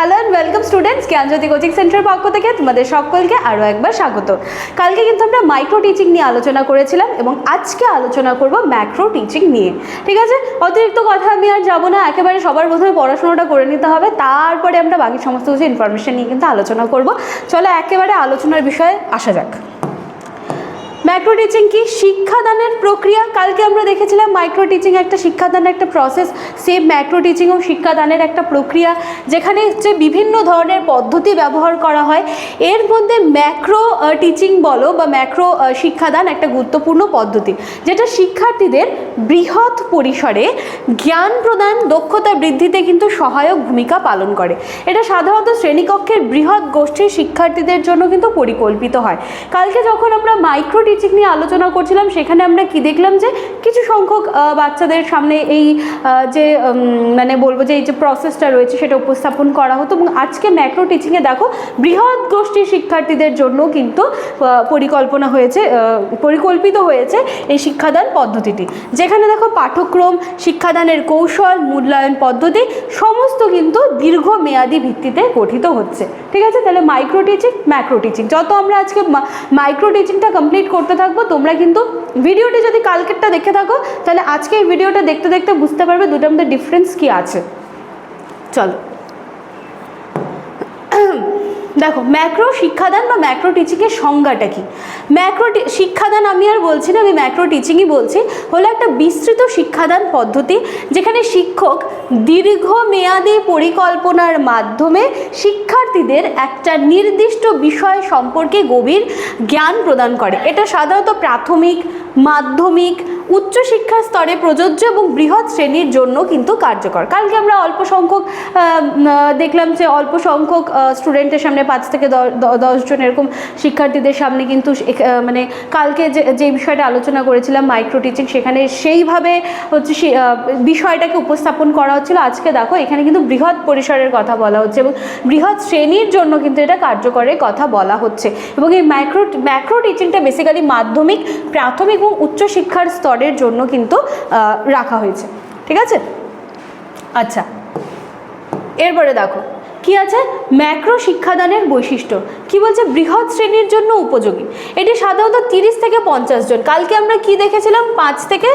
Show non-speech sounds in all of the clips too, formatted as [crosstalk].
Hello and welcome students Gyanjyoti coaching সেন্টারের পক্ষ থেকে তোমাদের সকলকে আরও একবার স্বাগত। কালকে কিন্তু আমরা মাইক্রো টিচিং নিয়ে আলোচনা করেছিলাম এবং আজকে আলোচনা করব ম্যাক্রো টিচিং নিয়ে। ঠিক আছে? অতিরিক্ত কথা আমি আর যাব না। একেবারে সবার প্রথমে পড়াশোনাটা করে নিতে হবে। তারপরে আমরা বাকি সমস্ত কিছু ইনফরমেশন নিয়ে কিন্তু আলোচনা করব। চলো একেবারে আলোচনার বিষয়ে আসা যাক। ম্যাক্রো টিচিং কি? শিক্ষাদানের প্রক্রিয়া। কালকে আমরা দেখেছিলাম মাইক্রো টিচিং একটা শিক্ষাদানের একটা প্রসেস সেম ম্যাক্রো টিচিং ও শিক্ষাদানের একটা প্রক্রিয়া, যেখানে হচ্ছে বিভিন্ন ধরনের পদ্ধতি ব্যবহার করা হয়। এর মধ্যে ম্যাক্রো টিচিং বলো বা ম্যাক্রো শিক্ষাদান একটা গুরুত্বপূর্ণ পদ্ধতি, যেটা শিক্ষার্থীদের বৃহৎ পরিসরে জ্ঞান প্রদান, দক্ষতা বৃদ্ধিতে কিন্তু সহায়ক ভূমিকা পালন করে। এটা সাধারণত শ্রেণীকক্ষের বৃহৎ গোষ্ঠীর শিক্ষার্থীদের জন্য কিন্তু পরিকল্পিত হয়। কালকে যখন আমরা মাইক্রো টিচিং নিয়ে আলোচনা করছিলাম, সেখানে আমরা কি দেখলাম যে, কিছু সংখ্যক বাচ্চাদের সামনে এই যে মানে বলব যে এই যে প্রসেসটা রয়েছে, সেটা উপস্থাপন করা হতো এবং আজকে ম্যাক্রো টিচিংয়ে দেখো, বৃহৎ গোষ্ঠীর শিক্ষার্থীদের জন্য কিন্তু পরিকল্পনা হয়েছে পরিকল্পিত হয়েছে এই শিক্ষাদান পদ্ধতিটি। যেখানে দেখো পাঠ্যক্রম, শিক্ষাদানের কৌশল, মূল্যায়ন পদ্ধতি, সমস্ত কিন্তু দীর্ঘমেয়াদী ভিত্তিতে গঠিত হচ্ছে। ঠিক আছে? তাহলে মাইক্রো টিচিং ম্যাক্রো টিচিং যত আমরা আজকে মাইক্রো টিচিংটা কমপ্লিট করতে থাকব, তোমরা কিন্তু ভিডিওটি যদি কালকেরটা দেখে থাকো, তাহলে আজকে এই ভিডিওটা দেখতে দেখতে বুঝতে পারবে দুটোর মধ্যে ডিফারেন্স কি আছে? চলো। দেখো ম্যাক্রো শিক্ষাদান বা ম্যাক্রো টিচিংয়ের সংজ্ঞাটা কি? ম্যাক্রো শিক্ষাদান আমি আর বলছি না, আমি ম্যাক্রো টিচিংই বলছি। হলো একটা বিস্তৃত শিক্ষাদান পদ্ধতি যেখানে শিক্ষক দীর্ঘমেয়াদী পরিকল্পনার মাধ্যমে শিক্ষার্থীদের একটা নির্দিষ্ট বিষয় সম্পর্কে গভীর জ্ঞান প্রদান করে। এটা সাধারণত প্রাথমিক মাধ্যমিক উচ্চশিক্ষার স্তরে প্রযোজ্য এবং বৃহৎ শ্রেণির জন্য কিন্তু কার্যকর। কালকে আমরা অল্প সংখ্যক দেখলাম যে অল্প সংখ্যক স্টুডেন্টের সামনে পাঁচ থেকে দশজন এরকম শিক্ষার্থীদের সামনে কিন্তু মানে কালকে যে যে বিষয়টা আলোচনা করেছিলাম মাইক্রো টিচিং সেখানে সেইভাবে হচ্ছে বিষয়টাকে উপস্থাপন করা হচ্ছিল। আজকে দেখো, এখানে কিন্তু বৃহৎ পরিসরের কথা বলা হচ্ছে এবং বৃহৎ শ্রেণির জন্য কিন্তু এটা কার্যকরের কথা বলা হচ্ছে। এবং এই মাইক্রো ম্যাক্রো টিচিংটা বেসিক্যালি মাধ্যমিক, প্রাথমিক উচ্চশিক্ষার স্তরের জন্য কিন্তু রাখা হয়েছে। ঠিক আছে? আচ্ছা। এরপরে দেখো, কি আছে? ম্যাক্রো শিক্ষাদানের বৈশিষ্ট্য। কি বলছে? বৃহৎ শ্রেণির জন্য উপযোগী। এটি সাধারণত তিরিশ থেকে পঞ্চাশ জন। কালকে আমরা কি দেখেছিলাম? পাঁচ থেকে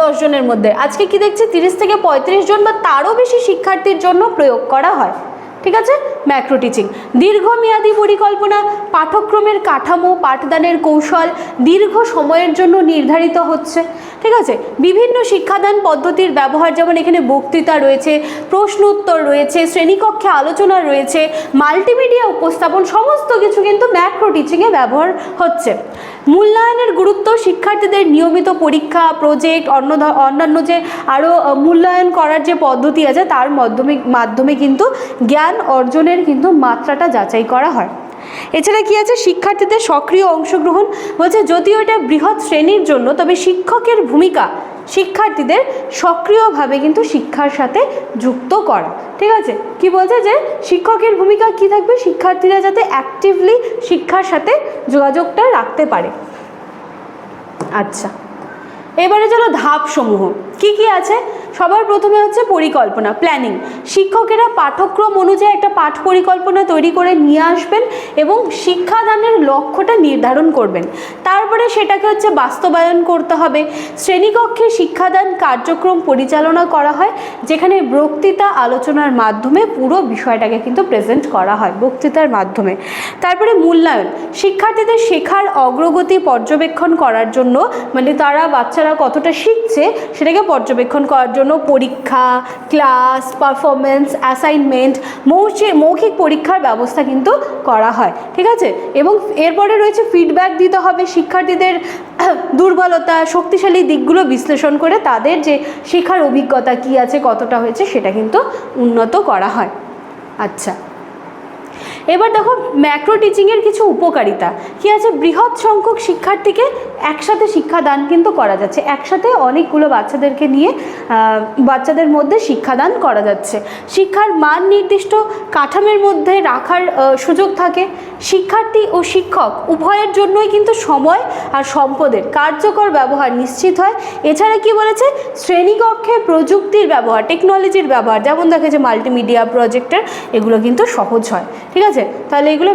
দশ জনের মধ্যে। আজকে কি দেখছি? তিরিশ থেকে পঁয়ত্রিশ জন বা তারও বেশি শিক্ষার্থীর জন্য প্রয়োগ করা হয়। ঠিক আছে? ম্যাক্রো টিচিং দীর্ঘমেয়াদী পরিকল্পনা পাঠক্রমের কাঠামো, পাঠদানের কৌশল দীর্ঘ সময়ের জন্য নির্ধারিত হচ্ছে। ঠিক আছে, বিভিন্ন শিক্ষাদান পদ্ধতির ব্যবহার, যেমন এখানে বক্তৃতা রয়েছে, প্রশ্ন উত্তর রয়েছে, শ্রেণীকক্ষে আলোচনা রয়েছে মাল্টিমিডিয়া উপস্থাপন, সমস্ত কিছু কিন্তু ম্যাক্রো টিচিংয়ে ব্যবহার হচ্ছে। মূল্যায়নের গুরুত্ব শিক্ষার্থীদের নিয়মিত পরীক্ষা প্রজেক্ট অন্য অন্যান্য যে আরও মূল্যায়ন করার যে পদ্ধতি আছে, তার মাধ্যমে মাধ্যমে কিন্তু জ্ঞান অর্জনের কিন্তু মাত্রাটা যাচাই করা হয়। এছাড়া কি আছে? শিক্ষার্থীদের সক্রিয় অংশগ্রহণ বলছে যদিও এটা বৃহৎ শ্রেণির জন্য, তবে শিক্ষকের ভূমিকা শিক্ষার্থীদের সক্রিয়ভাবে কিন্তু শিক্ষার সাথে যুক্ত করা। ঠিক আছে? কি বলছে যে শিক্ষকের ভূমিকা কি থাকবে? শিক্ষার্থীরা যাতে অ্যাক্টিভলি শিক্ষার সাথে যোগাযোগটা রাখতে পারে। আচ্ছা। এবারে চলো ধাপসমূহ। কি কি আছে? সবার প্রথমে হচ্ছে পরিকল্পনা প্ল্যানিং শিক্ষকেরা পাঠ্যক্রম অনুযায়ী একটা পাঠ পরিকল্পনা তৈরি করে নিয়ে আসবেন এবং শিক্ষাদানের লক্ষ্যটা নির্ধারণ করবেন। তারপরে সেটাকে হচ্ছে বাস্তবায়ন করতে হবে। শ্রেণীকক্ষে শিক্ষাদান কার্যক্রম পরিচালনা করা হয়, যেখানে বক্তৃতা আলোচনার মাধ্যমে পুরো বিষয়টাকে কিন্তু প্রেজেন্ট করা হয়, বক্তৃতার মাধ্যমে। তারপরে মূল্যায়ন, শিক্ষার্থীদের শেখার অগ্রগতি পর্যবেক্ষণ করার জন্য মানে তারা, বাচ্চারা কতটা শিখছে, সেটাকে পর্যবেক্ষণ করার জন্য পরীক্ষা ক্লাস পারফরমেন্স অ্যাসাইনমেন্ট মৌখিক পরীক্ষার ব্যবস্থা কিন্তু করা হয়, ঠিক আছে? এবং এরপরে রয়েছে ফিডব্যাক দিতে হবে শিক্ষার্থীদের দুর্বলতা, শক্তিশালী দিকগুলো বিশ্লেষণ করে তাদের যে শেখার অভিজ্ঞতা কী আছে, কতটা হয়েছে, সেটা কিন্তু উন্নত করা হয়। আচ্ছা। এবার দেখো ম্যাক্রো টিচিংয়ের কিছু উপকারিতা। কি আছে? বৃহৎ সংখ্যক শিক্ষার্থীকে একসাথে শিক্ষাদান কিন্তু করা যাচ্ছে। একসাথে অনেকগুলো বাচ্চাদেরকে নিয়ে বাচ্চাদের মধ্যে শিক্ষাদান করা যাচ্ছে। শিক্ষার মান নির্দিষ্ট, কাঠামের মধ্যে রাখার সুযোগ থাকে। শিক্ষার্থী ও শিক্ষক উভয়ের জন্যই কিন্তু সময় আর সম্পদের কার্যকর ব্যবহার নিশ্চিত হয়। এছাড়া কি বলেছে? শ্রেণীকক্ষে প্রযুক্তির ব্যবহার টেকনোলজির ব্যবহার, যেমন দেখে যে মাল্টিমিডিয়া প্রজেক্টর এগুলো কিন্তু সহজ হয়। ঠিক আছে? তাহলে এগুলো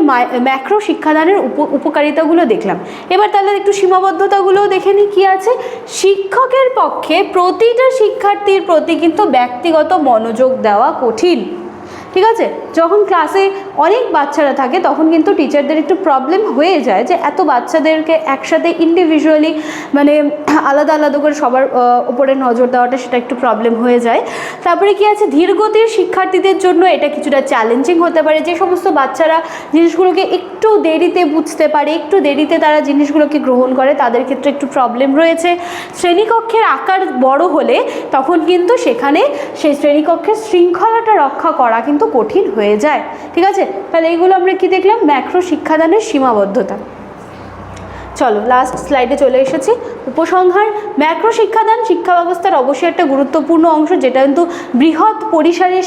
ম্যাক্রো শিক্ষাদানের উপ, উপকারিতাগুলো দেখলাম। এবার তাহলে একটু সীমাবদ্ধতাগুলোও দেখে নিই কী আছে। শিক্ষকের পক্ষে প্রতিটা শিক্ষার্থীর প্রতি কিন্তু ব্যক্তিগত মনোযোগ দেওয়া কঠিন। ঠিক আছে? যখন ক্লাসে অনেক বাচ্চারা থাকে, তখন কিন্তু টিচারদের একটু প্রবলেম হয়ে যায় যে এত বাচ্চাদেরকে একসাথে ইন্ডিভিজুয়ালি মানে আলাদা আলাদা করে সবার উপরে নজর দেওয়াটা সেটা একটু প্রবলেম হয়ে যায়। তারপরে কি আছে? ধীরগতির শিক্ষার্থীদের জন্য এটা কিছুটা চ্যালেঞ্জিং হতে পারে। যে সমস্ত বাচ্চারা জিনিসগুলোকে একটু দেরিতে বুঝতে পারে, একটু দেরিতে তারা জিনিসগুলোকে গ্রহণ করে, তাদের ক্ষেত্রে একটু প্রবলেম রয়েছে। শ্রেণীকক্ষের আকার বড় হলে তখন কিন্তু সেখানে সেই শ্রেণীকক্ষের শৃঙ্খলাটা রক্ষা করা কিন্তু কঠিন হয়ে যায়। ঠিক আছে? তাহলে এইগুলো আমরা কি দেখলাম? ম্যাক্রো শিক্ষাদানের সীমাবদ্ধতা। চলো লাস্ট স্লাইডে চলে এসেছি। উপসংহার, ম্যাক্রো শিক্ষাদান, শিক্ষা ব্যবস্থার অবশ্যই একটা গুরুত্বপূর্ণ অংশ, যেটা কিন্তু বৃহৎ পরিসরে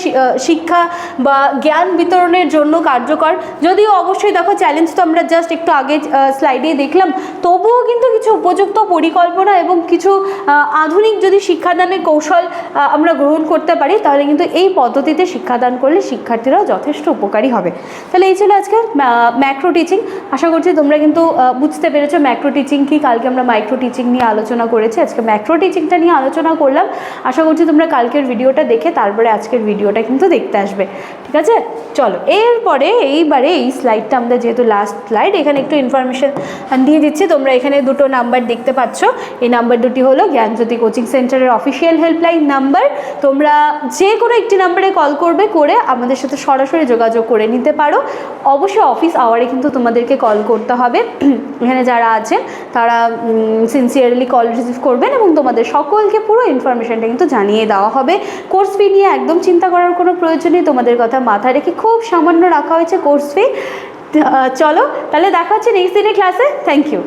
শিক্ষা বা জ্ঞান বিতরণের জন্য কার্যকর। যদিও অবশ্যই দেখো চ্যালেঞ্জ তো আমরা জাস্ট একটু আগে স্লাইডেই দেখলাম। তবুও কিন্তু কিছু উপযুক্ত পরিকল্পনা এবং কিছু আধুনিক যদি শিক্ষাদানের কৌশল আমরা গ্রহণ করতে পারি, তাহলে কিন্তু এই পদ্ধতিতে শিক্ষাদান করলে শিক্ষার্থীরাও যথেষ্ট উপকারী হবে। তাহলে এই ছিল আজকে ম্যাক্রো টিচিং আশা করছি তোমরা কিন্তু বুঝতে পেরেছ ম্যাক্রো টিচিং কি, কালকে আমরা মাইক্রো টিচিং নিয়ে আলোচনা করেছি, আজকে ম্যাক্রো টিচিংটা নিয়ে আলোচনা করলাম। আশা করছি তোমরা কালকের ভিডিওটা দেখে তারপরে আজকের ভিডিওটা কিন্তু দেখতে আসবে। ঠিক আছে? চলো, এরপরে এইবারে এই স্লাইডটা আমাদের যেহেতু লাস্ট স্লাইড এখানে একটু ইনফরমেশন দিয়ে দিচ্ছি। তোমরা এখানে দুটো নাম্বার দেখতে পাচ্ছ। এই নাম্বার দুটি হলো জ্ঞানজ্যোতি কোচিং সেন্টারের অফিসিয়াল হেল্পলাইন নাম্বার তোমরা যে কোনো একটি নাম্বারে কল করবে, করে আমাদের সাথে সরাসরি যোগাযোগ করে নিতে পারো। অবশ্যই অফিস আওয়ারে কিন্তু তোমাদেরকে কল করতে হবে। [clears throat] এখানে যারা আছেন তারা সিনসিয়ারলি কল রিসিভ করবেন এবং তোমাদের সকলকে পুরো ইনফরমেশানটা কিন্তু জানিয়ে দেওয়া হবে। কোর্স ফি নিয়ে একদম চিন্তা করার কোনো প্রয়োজন নেই, তোমাদের কথা মাথায় রেখে খুব সামান্য রাখা হয়েছে কোর্স ফি চলো, তাহলে দেখা হচ্ছে নেক্সট দিনের ক্লাসে থ্যাংক ইউ